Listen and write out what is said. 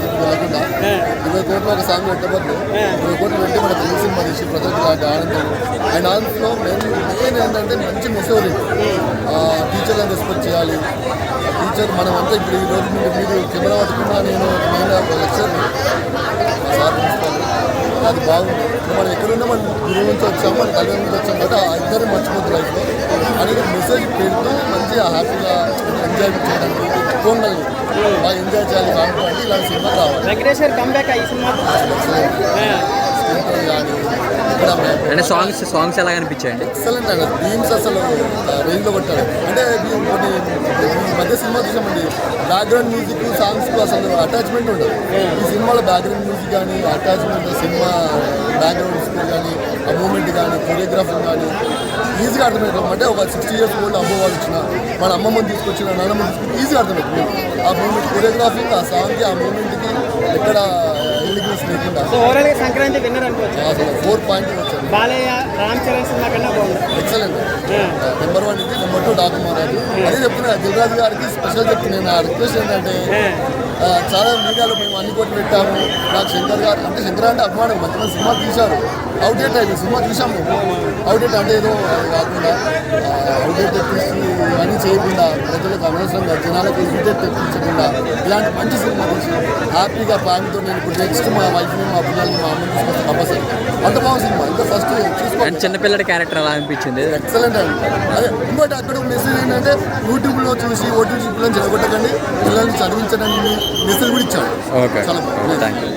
Concept ఇరవై కోట్లు ఒక సాంగ్ పెట్టబోద్దు ఇరవై కోట్లు పెట్టి మన తెలుగు సినిమా తీసి ప్రజలకు ఆనందం అండ్ ఆల్సో మెయిన్ మెయిన్ ఏంటంటే మంచి మెసేజ్ టీచర్లను రెస్పెక్ట్ చేయాలి టీచర్ మనం అంతా ఇప్పుడు ఈ రోజు నుండి మీరు కెమెరా పట్టుకున్నా నేను నేను లెక్చర్ సార్ ప్రిన్సిపల్ అది బాగుంది మనం ఎక్కడున్నా మనం గురువు నుంచి వచ్చాము మన తల్లి నుంచి వచ్చాం కాబట్టి ఆ ఇద్దరు మర్చిపోతున్నారు లైఫ్లో అనేది మెసేజ్ పెడుతూ మంచిగా హ్యాపీగా ఎంజాయ్ చేయడానికి బాగా ఎంజాయ్ చేయాలి కాబట్టి ఇలాంటి సినిమా కావాలి. వెంకటేష్ గారు కంబ్యాక్ ఈ సినిమా? అంటే సాంగ్స్ సాంగ్స్ ఎలా అనిపించాయండి? ఎక్సలెంట్ అండి థీమ్స్ అసలు రేంజ్లో కొట్టాడు అంటే కొన్ని ఈ మధ్య సినిమా చూసామండి. బ్యాక్గ్రౌండ్ మ్యూజిక్ సాంగ్స్కు అసలు అటాచ్మెంట్ ఉండదు. ఈ సినిమాలో బ్యాక్గ్రౌండ్ మ్యూజిక్ కానీ అటాచ్మెంట్ సినిమా బ్యాక్గ్రౌండ్ కానీ మూమెంట్ కానీ ఈజీగా అర్థమవుతుంది అంటే ఒక సిక్స్టీ ఇయర్స్ ఓల్డ్ అబ్బో వాళ్ళు వచ్చిన మన అమ్మమ్మని తీసుకొచ్చిన నాన్నమ్మ తీసుకొచ్చి ఈజీగా అర్థమవుతుంది. ఆ మూమెంట్ కొరియోగ్రఫీ ఆ సాంగ్కి ఆ మూమెంట్కి ఎక్కడ ఎలిగ్నెస్ లేకుండా. సంక్రాంతి అసలు four point excellent number one ఇది నెంబర్ టూ డాకు మహారాజు. అదే చెప్తున్నా దిల్రాజు గారికి స్పెషల్ చెప్తున్నా. నా రిక్వెస్ట్ ఏంటంటే చాలా మీడియాలో మేము అన్ని కోట్లు పెట్టాము. నాకు శంకర్ గారు అంటే శంకర్ అంటే అభిమానం మంచి మంచి సినిమా తీశారు. అవుట్డేట్ అయింది సినిమా చూసాం మేము అవుడేట్ అంటే ఏదో కాకుండా అవుట్డేట్ తెప్పించి ఇవన్నీ చేయకుండా ప్రజలకు అనవసరంగా జనాలకు ఇరిటేట్ తెప్పించకుండా ఇలాంటి మంచి సినిమా తీసి హ్యాపీగా ఫ్యామిలీతో నేను ఇప్పుడు నెక్స్ట్ మా వైఫ్ని మా పిల్లల్ని మా అమ్మని తీసుకొస్తాను కంపల్సరీ అంత బాగుంది సినిమా ఇంకా ఫస్ట్ చూసుకోండి అండ్ చిన్నపిల్లడి క్యారెక్టర్ ఎలా అనిపించింది. ఎక్సలెంట్ అండి. అదే ఇంకోటి అక్కడ మెసేజ్ ఏంటంటే యూట్యూబ్లో చూసి ఓటీటీ పిల్లల్ని చెడగొట్టకండి. పిల్లల్ని చదివించడానికి మెసేజ్ కూడా ఇచ్చాడు. ఓకే చాలా థ్యాంక్ యూ